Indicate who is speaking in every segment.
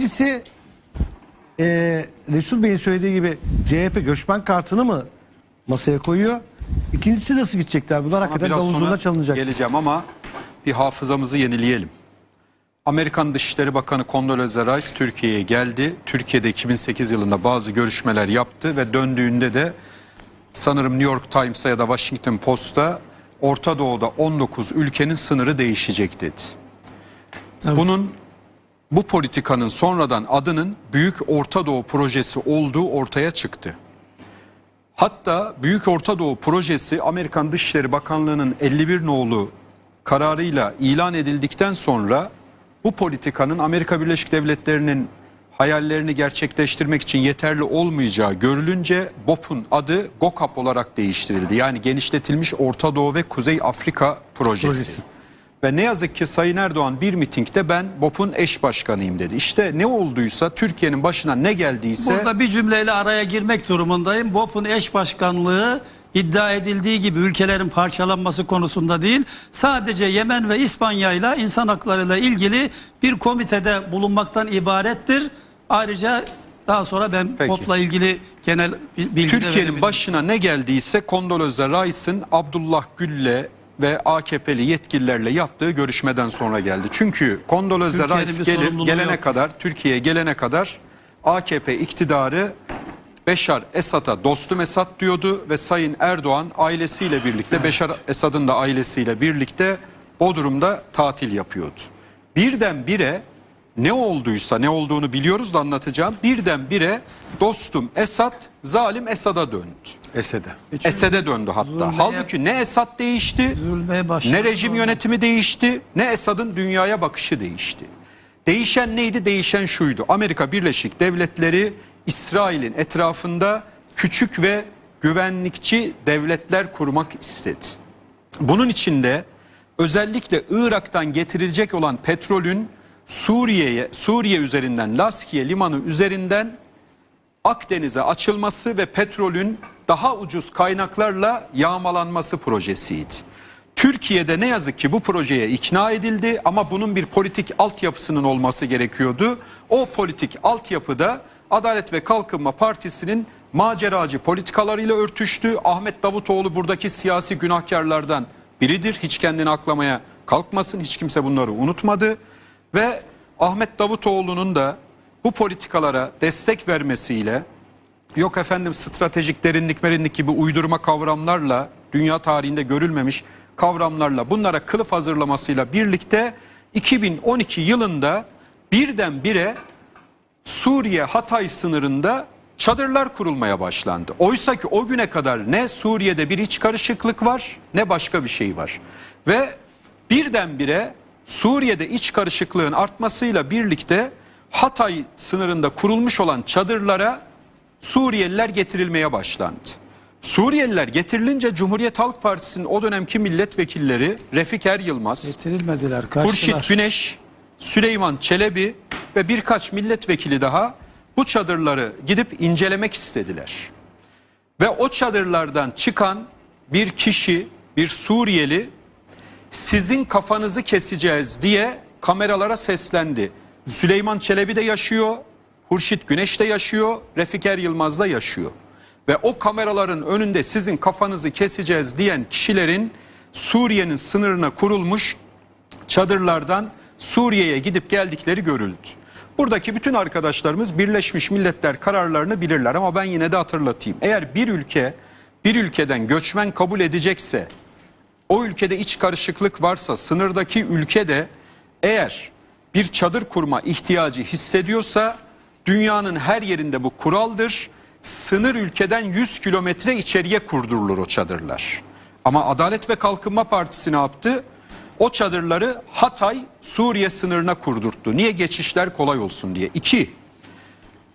Speaker 1: İkincisi e, Resul Bey'in söylediği gibi CHP göçmen kartını mı masaya koyuyor? İkincisi nasıl gidecekler? Bunlar
Speaker 2: Ama
Speaker 1: hakikaten zurna çalınacak.
Speaker 2: geleceğim ama bir hafızamızı yenileyelim. Amerikan Dışişleri Bakanı Condoleezza Rice Türkiye'ye geldi. Türkiye'de 2008 yılında bazı görüşmeler yaptı ve döndüğünde de sanırım New York Times'a ya da Washington Post'a Orta Doğu'da 19 ülkenin sınırı değişecek dedi. Bunun bu politikanın sonradan adının Büyük Orta Doğu Projesi olduğu ortaya çıktı. Hatta Büyük Orta Doğu Projesi Amerikan Dışişleri Bakanlığı'nın 51 nolu kararıyla ilan edildikten sonra bu politikanın Amerika Birleşik Devletleri'nin hayallerini gerçekleştirmek için yeterli olmayacağı görülünce BOP'un adı GOKAP olarak değiştirildi. Yani genişletilmiş Orta Doğu ve Kuzey Afrika Projesi.
Speaker 1: Projesi.
Speaker 2: Ve ne yazık ki Sayın Erdoğan bir mitingde ben BOP'un eş başkanıyım dedi. İşte ne olduysa Türkiye'nin başına ne geldiyse
Speaker 3: Burada bir cümleyle araya girmek durumundayım. BOP'un eş başkanlığı iddia edildiği gibi ülkelerin parçalanması konusunda değil, sadece Yemen ve İspanya ile insan haklarıyla ilgili bir komitede bulunmaktan ibarettir. Ayrıca daha sonra ben
Speaker 2: Peki.
Speaker 3: BOP'la ilgili genel bilgi
Speaker 2: Türkiye'nin başına ne geldiyse Condoleezza Rice'ın Abdullah Gül'le ve AKP'li yetkililerle yaptığı görüşmeden sonra geldi. Çünkü
Speaker 3: Türkiye'nin
Speaker 2: Rice gelip gelene
Speaker 3: yok.
Speaker 2: kadar Türkiye'ye gelene kadar AKP iktidarı Beşar Esad'a dostum Esad diyordu ve Sayın Erdoğan ailesiyle birlikte Beşar Esad'ın da ailesiyle birlikte Bodrum'da tatil yapıyordu. Birdenbire ne olduysa ne olduğunu biliyoruz da anlatacağım. Birdenbire dostum Esad zalim Esad'a döndü.
Speaker 4: Esed'e.
Speaker 2: Esed'e döndü hatta.
Speaker 3: Zulmeye-
Speaker 2: Halbuki ne Esad değişti, ne rejim yönetimi değişti, ne Esad'ın dünyaya bakışı değişti. Değişen neydi? Değişen şuydu. Amerika Birleşik Devletleri İsrail'in etrafında küçük ve güvenlikçi devletler kurmak istedi. Bunun içinde özellikle Irak'tan getirilecek olan petrolün Suriye'ye Suriye üzerinden Laskiye limanı üzerinden Akdeniz'e açılması ve petrolün daha ucuz kaynaklarla yağmalanması projesiydi. Türkiye'de ne yazık ki bu projeye ikna edildi ama bunun bir politik altyapısının olması gerekiyordu. O politik altyapıda Adalet ve Kalkınma Partisi'nin maceracı politikalarıyla örtüştü. Ahmet Davutoğlu buradaki siyasi günahkarlardan biridir. Hiç kendini aklamaya kalkmasın. Hiç kimse bunları unutmadı. Ve Ahmet Davutoğlu'nun da bu politikalara destek vermesiyle yok efendim stratejik derinlik merinlik gibi uydurma kavramlarla dünya tarihinde görülmemiş kavramlarla bunlara kılıf hazırlamasıyla birlikte 2012 yılında birdenbire Suriye Hatay sınırında çadırlar kurulmaya başlandı. Oysa ki o güne kadar ne Suriye'de bir iç karışıklık var ne başka bir şey var. Ve birdenbire Suriye'de iç karışıklığın artmasıyla birlikte Hatay sınırında kurulmuş olan çadırlara Suriyeliler getirilmeye başlandı. Suriyeliler getirilince Cumhuriyet Halk Partisi'nin o dönemki milletvekilleri Refik Er Yılmaz,
Speaker 3: Getirilmediler, kaçtılar.
Speaker 2: Hurşit Güneş, Süleyman Çelebi ve birkaç milletvekili daha bu çadırları gidip incelemek istediler. Ve o çadırlardan çıkan bir kişi, bir Suriyeli sizin kafanızı keseceğiz diye kameralara seslendi. Süleyman Çelebi de yaşıyor, Hurşit Güneş de yaşıyor, Refik Er Yılmaz da yaşıyor. Ve o kameraların önünde sizin kafanızı keseceğiz diyen kişilerin Suriye'nin sınırına kurulmuş çadırlardan Suriye'ye gidip geldikleri görüldü. Buradaki bütün arkadaşlarımız Birleşmiş Milletler kararlarını bilirler ama ben yine de hatırlatayım. Eğer bir ülke bir ülkeden göçmen kabul edecekse o ülkede iç karışıklık varsa sınırdaki ülkede eğer bir çadır kurma ihtiyacı hissediyorsa dünyanın her yerinde bu kuraldır. Sınır ülkeden 100 kilometre içeriye kurdurulur o çadırlar. Ama Adalet ve Kalkınma Partisi ne yaptı? O çadırları Hatay Suriye sınırına kurdurttu. Niye geçişler kolay olsun diye. İki,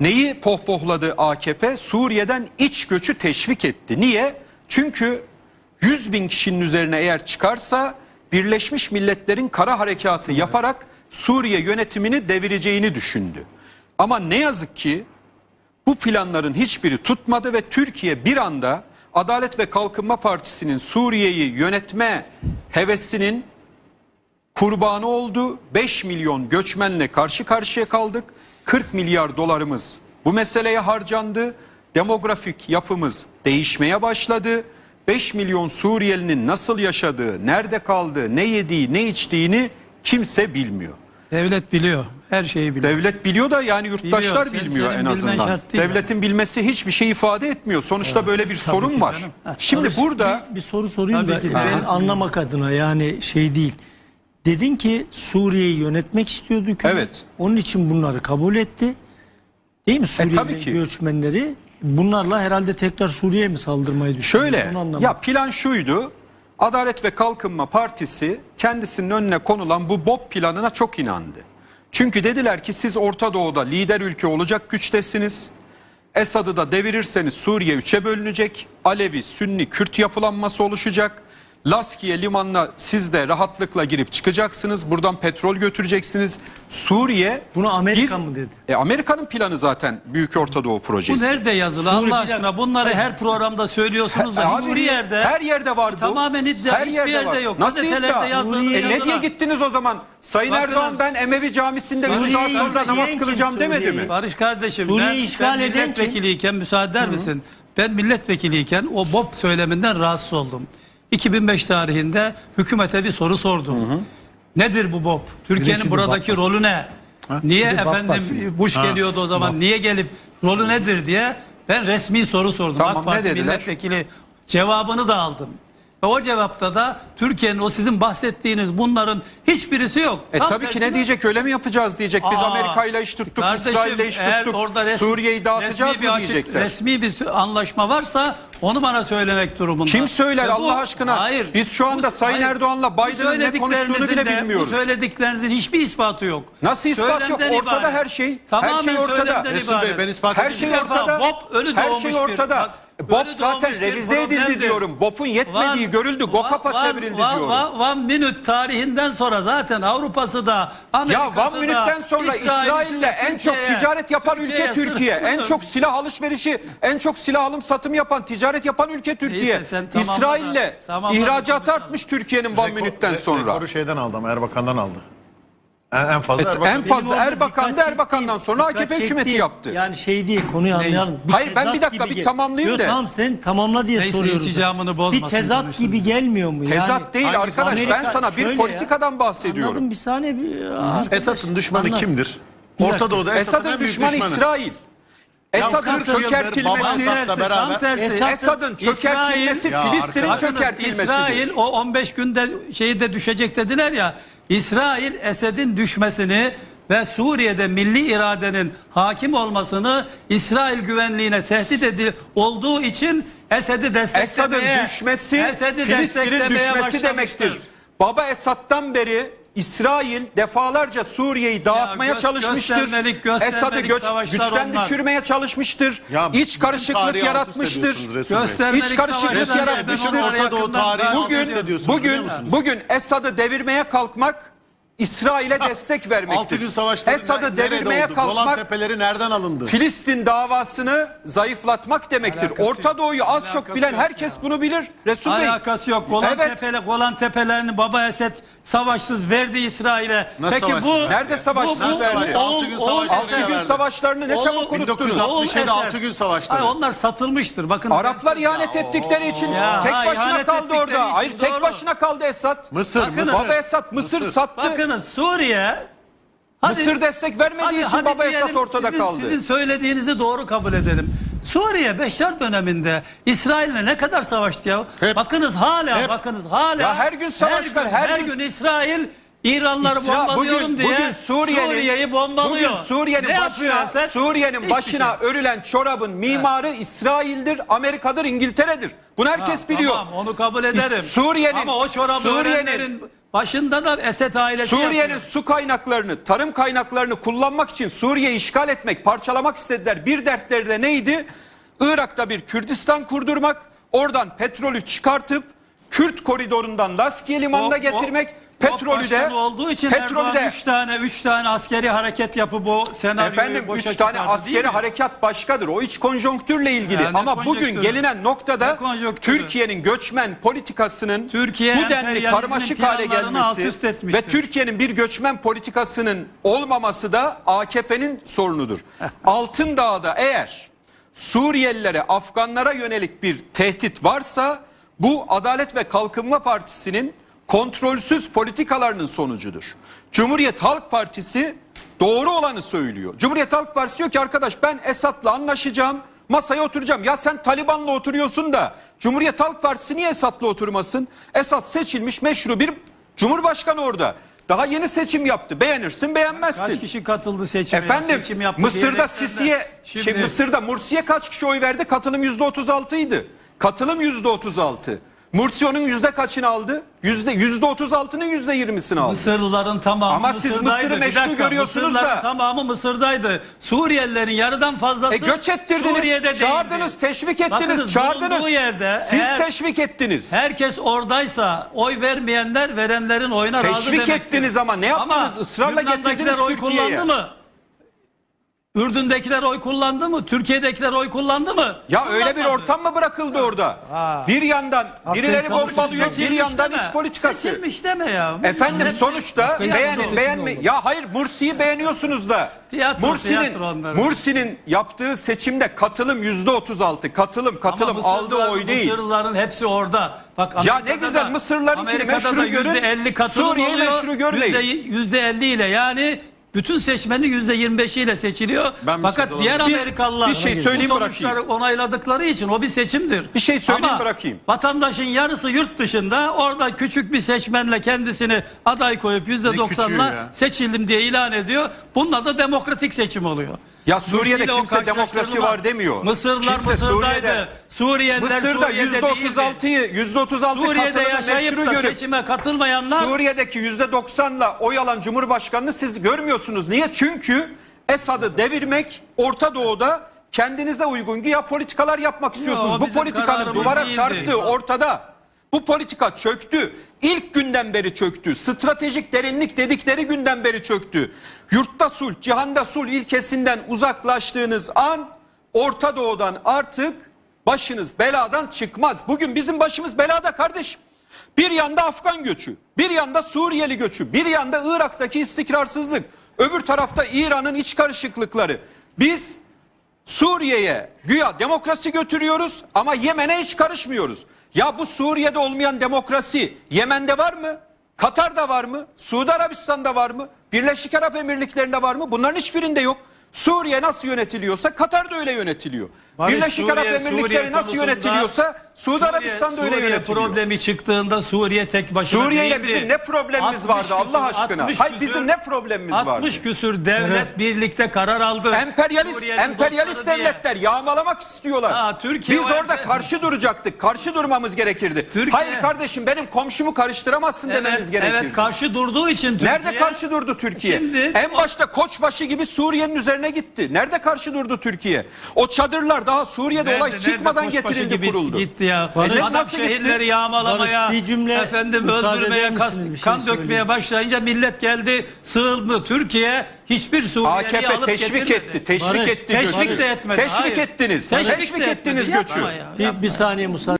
Speaker 2: Neyi pohpohladı AKP? Suriye'den iç göçü teşvik etti. Niye? Çünkü 100 bin kişinin üzerine eğer çıkarsa Birleşmiş Milletler'in kara harekatı yaparak Suriye yönetimini devireceğini düşündü. Ama ne yazık ki bu planların hiçbiri tutmadı ve Türkiye bir anda Adalet ve Kalkınma Partisi'nin Suriye'yi yönetme hevesinin kurbanı oldu. 5 milyon göçmenle karşı karşıya kaldık. 40 milyar dolarımız bu meseleye harcandı. Demografik yapımız değişmeye başladı. 5 milyon Suriyelinin nasıl yaşadığı, nerede kaldığı, ne yediği, ne içtiğini kimse bilmiyor.
Speaker 3: Devlet biliyor. Her şeyi biliyor.
Speaker 2: Devlet biliyor da yani yurttaşlar
Speaker 3: Biliyor. Sen-
Speaker 2: bilmiyor
Speaker 3: senin
Speaker 2: en
Speaker 3: bilmen
Speaker 2: azından.
Speaker 3: şart değil
Speaker 2: Devletin bilmesi hiçbir şey ifade etmiyor. Sonuçta böyle bir sorun var.
Speaker 3: canım.
Speaker 2: Şimdi
Speaker 4: Barış,
Speaker 2: burada
Speaker 4: bir, bir soru sorayım
Speaker 3: Tabii
Speaker 4: da
Speaker 3: ki
Speaker 4: ben
Speaker 3: Aha.
Speaker 4: anlamak adına yani şey değil. Dedin ki Suriye'yi yönetmek istiyordu hükümet.
Speaker 2: Evet.
Speaker 4: Onun için bunları kabul etti. Değil mi Suriyeli
Speaker 2: tabii ki.
Speaker 4: göçmenleri? Bunlarla herhalde tekrar Suriye'ye mi saldırmayı düşünüyor?
Speaker 2: Şöyle
Speaker 4: Onu anlamadım.
Speaker 2: ya plan şuydu. Adalet ve Kalkınma Partisi kendisinin önüne konulan bu BOP planına çok inandı. Çünkü dediler ki siz Orta Doğu'da lider ülke olacak güçtesiniz. Esad'ı da devirirseniz Suriye üçe bölünecek. Alevi, Sünni, Kürt yapılanması oluşacak. Laskiye limanına siz de rahatlıkla girip çıkacaksınız. Buradan petrol götüreceksiniz. Suriye...
Speaker 4: Bunu Amerika
Speaker 2: bir-
Speaker 4: mı dedi?
Speaker 2: E, Amerika'nın planı zaten Büyük Orta Doğu
Speaker 3: Bu
Speaker 2: projesi.
Speaker 3: nerede yazılı
Speaker 4: Suriye-
Speaker 3: Allah aşkına? Bunları her programda söylüyorsunuz da hiçbir yerde
Speaker 2: her yerde var bu.
Speaker 3: Tamamen iddia, hiçbir yerde
Speaker 2: var.
Speaker 3: yok.
Speaker 2: Nasıl iddia?
Speaker 3: yazdığınız
Speaker 2: E ne diye gittiniz o zaman? Sayın
Speaker 3: Bakınız.
Speaker 2: Erdoğan ben Emevi Camisi'nde 3 saat sonra namaz kılacağım demedi mi?
Speaker 3: Barış kardeşim
Speaker 4: Suriye'yi
Speaker 3: ben,
Speaker 4: işgal
Speaker 3: ben milletvekiliyken müsaade eder misin? Ben milletvekiliyken o BOP söyleminden rahatsız oldum. 2005 tarihinde hükümete bir soru sordum. Nedir bu BOP? Türkiye'nin buradaki
Speaker 4: BOP.
Speaker 3: rolü ne? Niye
Speaker 4: Bir de BOP
Speaker 3: efendim. Bush
Speaker 5: Ha,
Speaker 3: geliyordu o zaman?
Speaker 5: BOP.
Speaker 3: Niye gelip rolü nedir diye ben resmi soru sordum.
Speaker 2: Tamam,
Speaker 3: AK Parti milletvekili cevabını da aldım. Ve o cevapta da Türkiye'nin o sizin bahsettiğiniz bunların hiçbirisi yok.
Speaker 2: E
Speaker 3: Tam
Speaker 2: tabii ki ne diyecek öyle mi yapacağız diyecek. Biz Amerika ile iş tuttuk, İsrail ile iş tuttuk, Suriye'yi dağıtacağız mı diyecekler.
Speaker 3: Resmi bir anlaşma varsa onu bana söylemek durumunda.
Speaker 2: Kim söyler
Speaker 3: Ve bu-
Speaker 2: Allah aşkına?
Speaker 3: Hayır.
Speaker 2: Biz şu anda Sayın Erdoğan'la
Speaker 3: Bu
Speaker 2: Biden'ın ne konuştuğunu bile
Speaker 3: söylediklerinizin de-
Speaker 2: bilmiyoruz.
Speaker 3: Bu söylediklerinizin hiçbir ispatı yok.
Speaker 2: Nasıl ispat yok?
Speaker 3: Söylemden
Speaker 2: Ortada
Speaker 3: ibaret.
Speaker 2: her şey. Her
Speaker 3: Tamamen
Speaker 2: şey ortada.
Speaker 3: söylemden
Speaker 5: Resul Bey, ben ispat
Speaker 2: Her şey
Speaker 3: Bir
Speaker 2: ortada.
Speaker 3: BOP ölü
Speaker 2: Her
Speaker 3: doğmuş
Speaker 2: şey
Speaker 3: bir-
Speaker 2: ortada.
Speaker 3: bak,
Speaker 2: BOP zaten
Speaker 3: bir
Speaker 2: revize edildi diyorum. BOP'un yetmediği
Speaker 3: Van-
Speaker 2: görüldü. GOKAP'a çevrildi
Speaker 3: Van-
Speaker 2: diyorum.
Speaker 3: Van, Van Minut tarihinden sonra zaten Avrupa'sı da Amerika'sı
Speaker 2: Ya Van
Speaker 3: da,
Speaker 2: Minut'ten sonra İsrail'le en çok ticaret yapan ülke
Speaker 3: Türkiye'ye
Speaker 2: Türkiye. En çok silah alışverişi, en çok silah alım satım yapan, ticaret yapan ülke Türkiye.
Speaker 3: Neyse, sen tamamla da-
Speaker 2: İsrail'le
Speaker 3: tamamla da
Speaker 2: ihracatı
Speaker 3: konuşalım.
Speaker 2: artmış Türkiye'nin Van
Speaker 5: re-
Speaker 2: sonra.
Speaker 5: Rekoru şeyden aldı ama Erbakan'dan aldı. En, en fazla
Speaker 2: Et-
Speaker 5: Erbakan.
Speaker 2: en fazla
Speaker 4: Benim orada
Speaker 2: Erbakan'da
Speaker 4: dikkat
Speaker 2: Erbakan'dan sonra
Speaker 4: dikkat
Speaker 2: AKP hükümeti
Speaker 4: çektiğim-
Speaker 2: yaptı.
Speaker 4: Yani şey değil konuyu anlayalım.
Speaker 2: Hayır, ben bir dakika
Speaker 4: gibi
Speaker 2: bir
Speaker 4: gel-
Speaker 2: tamamlayayım
Speaker 4: Yok,
Speaker 2: da.
Speaker 4: Tamam sen tamamla diye
Speaker 3: Neyse,
Speaker 4: soruyoruz.
Speaker 3: insicamını bozmasın
Speaker 4: Bir tezat gibi gelmiyor mu?
Speaker 2: Tezat
Speaker 4: yani,
Speaker 2: değil
Speaker 5: hangisi?
Speaker 2: arkadaş ben
Speaker 4: Amerika-
Speaker 2: sana bir
Speaker 4: şöyle
Speaker 2: politikadan
Speaker 4: ya.
Speaker 2: bahsediyorum.
Speaker 4: Anladım bir saniye. Bir, arkadaş,
Speaker 5: Esad'ın düşmanı
Speaker 4: anlat.
Speaker 5: kimdir?
Speaker 4: Bir
Speaker 5: Orta
Speaker 4: dakika.
Speaker 5: Doğu'da Esad'ın en
Speaker 2: Esad'ın
Speaker 5: büyük
Speaker 2: düşmanı
Speaker 5: düşmanı.
Speaker 2: İsrail. Esad'ın
Speaker 5: 40 yıldır
Speaker 2: çökertilmesi,
Speaker 5: baba Esad'la
Speaker 3: Tersi,
Speaker 5: beraber-
Speaker 3: tam tersi.
Speaker 4: Esad-
Speaker 2: Esad'ın çökertilmesi
Speaker 5: Ya
Speaker 2: Filistin'in
Speaker 5: arkadaş-
Speaker 2: çökertilmesidir.
Speaker 3: İsrail o 15 günde şeyi de düşecek dediler ya. İsrail Esed'in düşmesini ve Suriye'de milli iradenin hakim olmasını İsrail güvenliğine tehdit edi olduğu için Esed'i desteklemeye
Speaker 2: Esad'ın düşmesi
Speaker 3: Esed'i
Speaker 2: Filistin'in
Speaker 3: desteklemeye
Speaker 2: düşmesi
Speaker 3: başlamıştır.
Speaker 2: demektir. Baba Esad'dan beri İsrail defalarca Suriye'yi dağıtmaya
Speaker 3: gö-
Speaker 2: çalışmıştır.
Speaker 3: göstermelik- göstermelik
Speaker 2: Esad'ı göç,
Speaker 3: savaşlar
Speaker 2: güçten
Speaker 3: onlar.
Speaker 2: düşürmeye çalışmıştır.
Speaker 5: Ya
Speaker 2: İç
Speaker 5: bütün
Speaker 2: karışıklık
Speaker 5: tarihi alt üst
Speaker 2: yaratmıştır.
Speaker 5: ediyorsunuz Resul Bey.
Speaker 3: Göstermelik
Speaker 2: İç karışıklık
Speaker 3: savaşlar,
Speaker 2: yaratmıştır.
Speaker 5: bütün Orta Doğu tarihi alt
Speaker 3: takip
Speaker 5: üst
Speaker 3: ediyorum.
Speaker 5: ediyorsunuz biliyor
Speaker 2: Bugün
Speaker 5: musunuz?
Speaker 2: bugün Esad'ı devirmeye kalkmak İsrail'e destek vermektir.
Speaker 5: Altı gün savaşları
Speaker 2: Esad'ı devirmeye
Speaker 5: oldu? Golan
Speaker 2: kalkmak
Speaker 5: Tepeleri nereden alındı?
Speaker 2: Filistin davasını zayıflatmak demektir.
Speaker 3: Alakası
Speaker 2: Orta. Doğu'yu az
Speaker 3: Alakası
Speaker 2: çok bilen herkes bunu bilir. Resul Bey.
Speaker 3: Alakası yok. Golan,
Speaker 2: Evet.
Speaker 3: Tepele, Golan Tepelerini Baba Esed savaşsız verdi İsrail'e.
Speaker 5: Nasıl
Speaker 3: Peki
Speaker 5: savaşsız
Speaker 3: bu
Speaker 5: verdi?
Speaker 2: Nerede savaşsız
Speaker 3: bu- bu-
Speaker 2: verdi?
Speaker 5: Nasıl Altı gün
Speaker 2: Altı gün
Speaker 5: verdi.
Speaker 2: savaşlarını ne çabuk unuttunuz.
Speaker 5: 1967
Speaker 3: Oğul
Speaker 5: altı gün
Speaker 3: Esed.
Speaker 5: savaşları.
Speaker 3: Hayır, onlar satılmıştır. Bakın
Speaker 2: Araplar ihanet ettikleri için
Speaker 3: Ya,
Speaker 2: tek başına kaldı orada. Hayır tek başına kaldı Esad.
Speaker 5: Mısır.
Speaker 2: Baba Esad Mısır,
Speaker 5: Mısır.
Speaker 2: sattı.
Speaker 3: Bakınız Suriye Hadi-
Speaker 2: Mısır destek vermediği için Baba Esad
Speaker 3: diyelim,
Speaker 2: ortada
Speaker 3: sizin,
Speaker 2: kaldı.
Speaker 3: Sizin söylediğinizi doğru kabul edelim. Suriye Beşar döneminde İsrail'le ne kadar savaştı ya?
Speaker 5: Hep.
Speaker 3: bakınız hala
Speaker 5: Hep.
Speaker 3: bakınız hala.
Speaker 2: Ya her gün savaş
Speaker 3: her
Speaker 2: var,
Speaker 3: gün,
Speaker 2: her
Speaker 3: her
Speaker 2: gün-
Speaker 3: gün İsrail İranları
Speaker 2: İsra-
Speaker 3: bombalıyorum
Speaker 2: bugün,
Speaker 3: diye
Speaker 2: bugün Suriye'nin
Speaker 3: Suriye'yi bombalıyor.
Speaker 2: Bugün Suriye'nin
Speaker 3: ne
Speaker 2: başına? Suriye'nin başına
Speaker 3: şey.
Speaker 2: örülen çorabın mimarı İsrail'dir, Amerika'dır, İngiltere'dir. Bunu herkes
Speaker 3: Ha,
Speaker 2: biliyor.
Speaker 3: Tamam onu kabul ederim.
Speaker 2: Suriye'nin-
Speaker 3: Ama o çorabı
Speaker 2: Suriye'nin-
Speaker 3: başında da Esed ailesi
Speaker 2: Suriye'nin su kaynaklarını, tarım kaynaklarını kullanmak için Suriye'yi işgal etmek, parçalamak istediler. Bir dertleri de neydi? Irak'ta bir Kürdistan kurdurmak, oradan petrolü çıkartıp Kürt koridorundan Laskiye limanına
Speaker 3: O- o-
Speaker 2: getirmek, Petrolü de
Speaker 3: olduğu için
Speaker 2: petrolü
Speaker 3: Erdoğan
Speaker 2: de
Speaker 3: 3 tane 3 tane askeri hareket yapıp bu senaryoyu
Speaker 2: Efendim
Speaker 3: boşa
Speaker 2: üç tane
Speaker 3: çıkardı, değil
Speaker 2: askeri harekat başkadır. O iç konjonktürle ilgili.
Speaker 3: Yani
Speaker 2: Ama bugün gelinen
Speaker 3: Ne
Speaker 2: noktada? Türkiye'nin göçmen politikasının
Speaker 3: Türkiye
Speaker 2: bu denli karmaşık hale gelmesi ve Türkiye'nin bir göçmen politikasının olmaması da AKP'nin sorunudur. Altındağ'da eğer Suriyelilere, Afganlara yönelik bir tehdit varsa bu Adalet ve Kalkınma Partisi'nin kontrolsüz politikalarının sonucudur. Cumhuriyet Halk Partisi doğru olanı söylüyor. Cumhuriyet Halk Partisi diyor ki arkadaş ben Esad'la anlaşacağım, masaya oturacağım. Ya sen Taliban'la oturuyorsun da Cumhuriyet Halk Partisi niye Esad'la oturmasın? Esad seçilmiş meşru bir cumhurbaşkanı orada. Daha yeni seçim yaptı. Beğenirsin, beğenmezsin.
Speaker 3: Kaç kişi katıldı seçime?
Speaker 2: Efendim
Speaker 3: Seçim yaptı
Speaker 2: Mısır'da. Sisi'ye
Speaker 3: Şimdi,
Speaker 2: şey, Mısır'da Mursi'ye kaç kişi oy verdi? Katılım yüzde 36 idi. Katılım yüzde 36. Mursi onun yüzde kaçını aldı? Yüzde yüzde 36'nın yüzde 20'sini aldı.
Speaker 3: Mısırlıların tamamı
Speaker 2: Ama siz
Speaker 3: Mısır'daydı.
Speaker 2: Mısır'ı
Speaker 3: Bir
Speaker 2: meşru
Speaker 3: dakika,
Speaker 2: görüyorsunuz
Speaker 3: Mısırlıların
Speaker 2: da.
Speaker 3: tamamı Mısır'daydı. Suriyelilerin yarıdan fazlası
Speaker 2: E göç ettirdiniz,
Speaker 3: Suriye'de değildi.
Speaker 2: çağırdınız, teşvik ettiniz,
Speaker 3: Bakınız,
Speaker 2: çağırdınız.
Speaker 3: bulunduğu yerde
Speaker 2: Siz
Speaker 3: eğer
Speaker 2: teşvik ettiniz.
Speaker 3: herkes oradaysa oy vermeyenler verenlerin oyuna razı
Speaker 2: Teşvik
Speaker 3: demektir.
Speaker 2: ettiniz ama ne yaptınız? Israrla
Speaker 3: Lübnan'dakiler
Speaker 2: getirdiniz
Speaker 3: oy
Speaker 2: Türkiye'ye.
Speaker 3: kullandı mı? Ürdün'dekiler oy kullandı mı? Türkiye'dekiler oy kullandı mı?
Speaker 2: Ya öyle bir ortam mı bırakıldı orada? Bir yandan birileri bombalıyor, bir yandan iç politikası.
Speaker 3: Seçilmiş deme ya.
Speaker 2: Efendim
Speaker 3: Hepsi-
Speaker 2: sonuçta beğenin beğenme. Ya hayır Mursi'yi beğeniyorsunuz da.
Speaker 3: Tiyatro,
Speaker 2: Mursi'nin. Mursi'nin yaptığı seçimde katılım yüzde 36. Katılım katılım
Speaker 3: Ama
Speaker 2: aldığı oy değil.
Speaker 3: Mısırlıların hepsi orada. Bak
Speaker 2: Ya ne güzel,
Speaker 3: da-
Speaker 2: Mısırlılarınkini
Speaker 3: Amerika'da
Speaker 2: meşru
Speaker 3: da
Speaker 2: görün,
Speaker 3: %50 katılım
Speaker 2: Suriye'yi
Speaker 3: oluyor.
Speaker 2: meşru görmeyin.
Speaker 3: Yüzde- Yüzde 50 ile yani bütün seçmenin yüzde 25 ile seçiliyor.
Speaker 5: Ben
Speaker 3: Fakat
Speaker 5: müsaade
Speaker 3: diğer
Speaker 2: Bir-
Speaker 3: Amerikalılar
Speaker 2: bir şey
Speaker 3: bu
Speaker 2: söyleyeyim,
Speaker 3: sonuçları
Speaker 2: bırakayım.
Speaker 3: onayladıkları için o bir seçimdir.
Speaker 2: Bir şey söyleyeyim,
Speaker 3: Ama
Speaker 2: bırakayım.
Speaker 3: Vatandaşın yarısı yurt dışında orada küçük bir seçmenle kendisini aday koyup yüzde
Speaker 5: küçüğü
Speaker 3: 90'la
Speaker 5: ya?
Speaker 3: seçildim diye ilan ediyor. Bununla da demokratik seçim oluyor.
Speaker 2: Ya Suriye'de
Speaker 3: Mısır'la
Speaker 2: kimse demokrasi var demiyor.
Speaker 3: Mısırlar
Speaker 2: Kimse
Speaker 3: Mısır'daydı.
Speaker 2: Suriye'de-
Speaker 3: Suriyeliler
Speaker 2: Mısır'da
Speaker 3: Suriye'de değildi.
Speaker 2: 36'yı yüzde 36
Speaker 3: Suriye'de
Speaker 2: katılımı
Speaker 3: yaşayıp
Speaker 2: meşru
Speaker 3: da
Speaker 2: görüp
Speaker 3: seçime katılmayanlar
Speaker 2: Suriye'deki yüzde 90'la oy alan Cumhurbaşkanını siz görmüyorsunuz. Niye? Çünkü Esad'ı devirmek Orta Doğu'da kendinize uygun güya politikalar yapmak istiyorsunuz.
Speaker 3: o
Speaker 2: Bu
Speaker 3: bizim
Speaker 2: politikanın
Speaker 3: kararımız
Speaker 2: duvara
Speaker 3: değildi.
Speaker 2: çarptığı ortada. Bu politika çöktü. İlk günden beri çöktü. Stratejik derinlik dedikleri günden beri çöktü. Yurtta sulh, cihanda sulh ilkesinden uzaklaştığınız an Orta Doğu'dan artık başınız beladan çıkmaz. Bugün bizim başımız belada kardeşim. Bir yanda Afgan göçü, bir yanda Suriyeli göçü, bir yanda Irak'taki istikrarsızlık, öbür tarafta İran'ın iç karışıklıkları. Biz Suriye'ye güya demokrasi götürüyoruz ama Yemen'e hiç karışmıyoruz. Ya bu Suriye'de olmayan demokrasi Yemen'de var mı? Katar'da var mı? Suudi Arabistan'da var mı? Birleşik Arap Emirlikleri'nde var mı? Bunların hiçbirinde yok. Suriye nasıl yönetiliyorsa Katar'da öyle yönetiliyor.
Speaker 3: Barış,
Speaker 2: Birleşik Arap
Speaker 3: Suriye-
Speaker 2: Emirlikleri
Speaker 3: Suriye
Speaker 2: nasıl
Speaker 3: konusunda-
Speaker 2: yönetiliyorsa Suudi
Speaker 3: Suriye-
Speaker 2: Arabistan'da öyle
Speaker 3: Suriye
Speaker 2: yönetiliyor.
Speaker 3: problemi çıktığında Suriye tek başına
Speaker 2: Suriye ile
Speaker 3: değildi.
Speaker 2: bizim ne problemimiz
Speaker 3: 60
Speaker 2: vardı Allah
Speaker 3: küsur-
Speaker 2: aşkına?
Speaker 3: 60
Speaker 2: Hayır bizim ne problemimiz vardı?
Speaker 3: 60 küsür devlet birlikte karar aldı.
Speaker 2: Emperyalist
Speaker 3: Suriye'nin
Speaker 2: emperyalist
Speaker 3: dostları diye.
Speaker 2: devletler yağmalamak istiyorlar.
Speaker 3: Ha, Türkiye
Speaker 2: Biz
Speaker 3: o
Speaker 2: orada
Speaker 3: empe-
Speaker 2: karşı duracaktık. Karşı durmamız gerekirdi.
Speaker 3: Türkiye-
Speaker 2: Hayır kardeşim benim komşumu karıştıramazsın demeniz
Speaker 3: Evet,
Speaker 2: gerekirdi.
Speaker 3: evet karşı durduğu için Türkiye.
Speaker 2: Nerede karşı durdu Türkiye?
Speaker 3: Şimdi-
Speaker 2: en başta Koçbaşı gibi Suriye'nin üzerine gitti. Nerede karşı durdu Türkiye? O çadırlar daha Suriye'de
Speaker 3: Nerede-
Speaker 2: olay
Speaker 3: nerede
Speaker 2: çıkmadan getirildi
Speaker 3: gibi
Speaker 2: kuruldu.
Speaker 3: Gitti ya.
Speaker 2: Barış-
Speaker 3: Adam
Speaker 2: Nasıl gitti?
Speaker 3: şehirleri yağmalamaya,
Speaker 4: Barış, bir cümle
Speaker 3: efendim öldürmeye, kas-
Speaker 4: şey
Speaker 3: kan
Speaker 4: söyleyeyim.
Speaker 3: dökmeye başlayınca millet geldi, sığındı. Türkiye hiçbir Suriyeli'yi
Speaker 2: AKP
Speaker 3: alıp
Speaker 2: teşvik
Speaker 3: getirmedi.
Speaker 2: etti. Teşvik
Speaker 4: Barış,
Speaker 2: etti
Speaker 3: teşvik
Speaker 2: göçü.
Speaker 3: de etmedi.
Speaker 2: Teşvik
Speaker 3: hayır.
Speaker 2: ettiniz.
Speaker 3: Teşvik,
Speaker 2: Teşvik ettiniz göçü.
Speaker 3: Ya,
Speaker 4: Bir, bir saniye müsaade.